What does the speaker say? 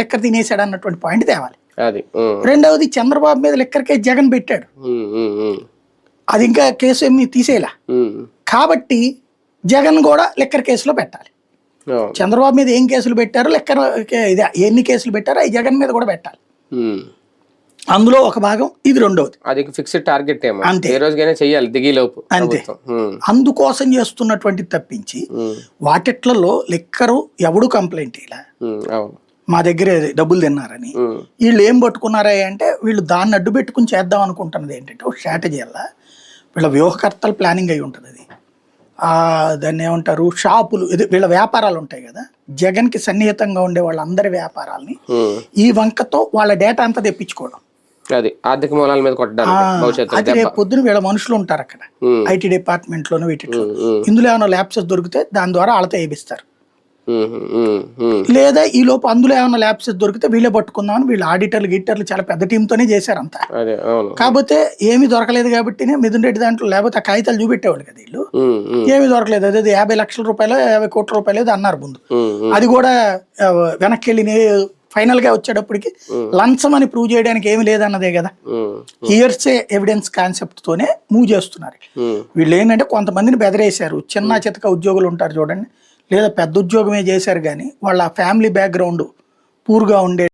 Liquor తినేశాడు అన్నటువంటి point తేవాలి. అది రెండవది చంద్రబాబు మీద లెక్కర్ కేసు జగన్ పెట్టాడు. అది ఇంకా కేసు ఏమి తీసేలా కాబట్టి జగన్ కూడా లెక్కర్ కేసులో పెట్టాలి. చంద్రబాబు మీద ఏం కేసులు పెట్టారో? లెక్కర్ ఇది ఎన్ని కేసులు పెట్టారో అవి జగన్ మీద కూడా పెట్టాలి. అందులో ఒక భాగం ఇది రెండవది. అది ఫిక్స్డ్ టార్గెట్ ఏమో. అంతే. ఏ రోజుకైనా చెయ్యాలి దిగిలోపు అంతే. అందుకోసం చేస్తున్నటువంటి తప్పించి వాటిట్లలో లెక్కరు ఎవడు కంప్లైంట్ ఇలా మా దగ్గర డబ్బులు తిన్నారని. వీళ్ళు ఏం పట్టుకున్నారా అంటే వీళ్ళు దాన్ని అడ్డు పెట్టుకుని చేద్దాం అనుకుంటున్నది ఏంటంటే ఒక స్ట్రాటజీ వల్ల వీళ్ళ వ్యూహకర్తలు ప్లానింగ్ అయి ఉంటుంది అది. దాన్ని ఏమంటారు? షాపులు ఇది వీళ్ళ వ్యాపారాలు ఉంటాయి కదా. జగన్కి సన్నిహితంగా ఉండే వాళ్ళందరి వ్యాపారాలని. ఈ వంకతో వాళ్ళ డేటా అంతా తెప్పించుకోవడం. అది ఆర్థిక మూలాల మీద కొట్టడానికి అది రేపు పొద్దున వీళ్ళ మనుషులు ఉంటారు అక్కడ. ఐటీ డిపార్ట్మెంట్ లోను వీటిలో ఇందులో ఏమైనా ల్యాప్సెస్ దొరికితే దాని ద్వారా వాళ్ళతో వేయిస్తారు లేదా ఈ లోపు అందులో ఏమైనా ల్యాప్సెస్ దొరికితే వీళ్ళే పట్టుకుందామని వీళ్ళు ఆడిటర్లు గిట్టర్లు చాలా పెద్ద టీంతోనే చేశారు అంతా అదే అవును. కాకపోతే ఏమీ దొరకలేదు కాబట్టి మిథున్ రెడ్డి దాంట్లో లేకపోతే ఆ కాగితాలు చూపెట్టేవాళ్ళు కదా వీళ్ళు. ఏమీ దొరకలేదు. అదే యాభై లక్షల రూపాయలు యాభై కోట్ల రూపాయలు అన్నారు ముందు. అది కూడా వెనక్కి వెళ్ళి ఫైనల్గా వచ్చేటప్పటికి లంచం అని ప్రూవ్ చేయడానికి ఏమీ లేదన్నదే కదా. హియర్సే ఎవిడెన్స్ కాన్సెప్ట్ తోనే మూవ్ చేస్తున్నారు. వీళ్ళు ఏంటంటే కొంతమందిని బెదిరేశారు. చిన్న చితక ఉద్యోగులు ఉంటారు చూడండి. లేదా పెద్ద ఉద్యోగమే చేశారు కానీ వాళ్ళ ఫ్యామిలీ బ్యాక్గ్రౌండ్ పూర్గా ఉండే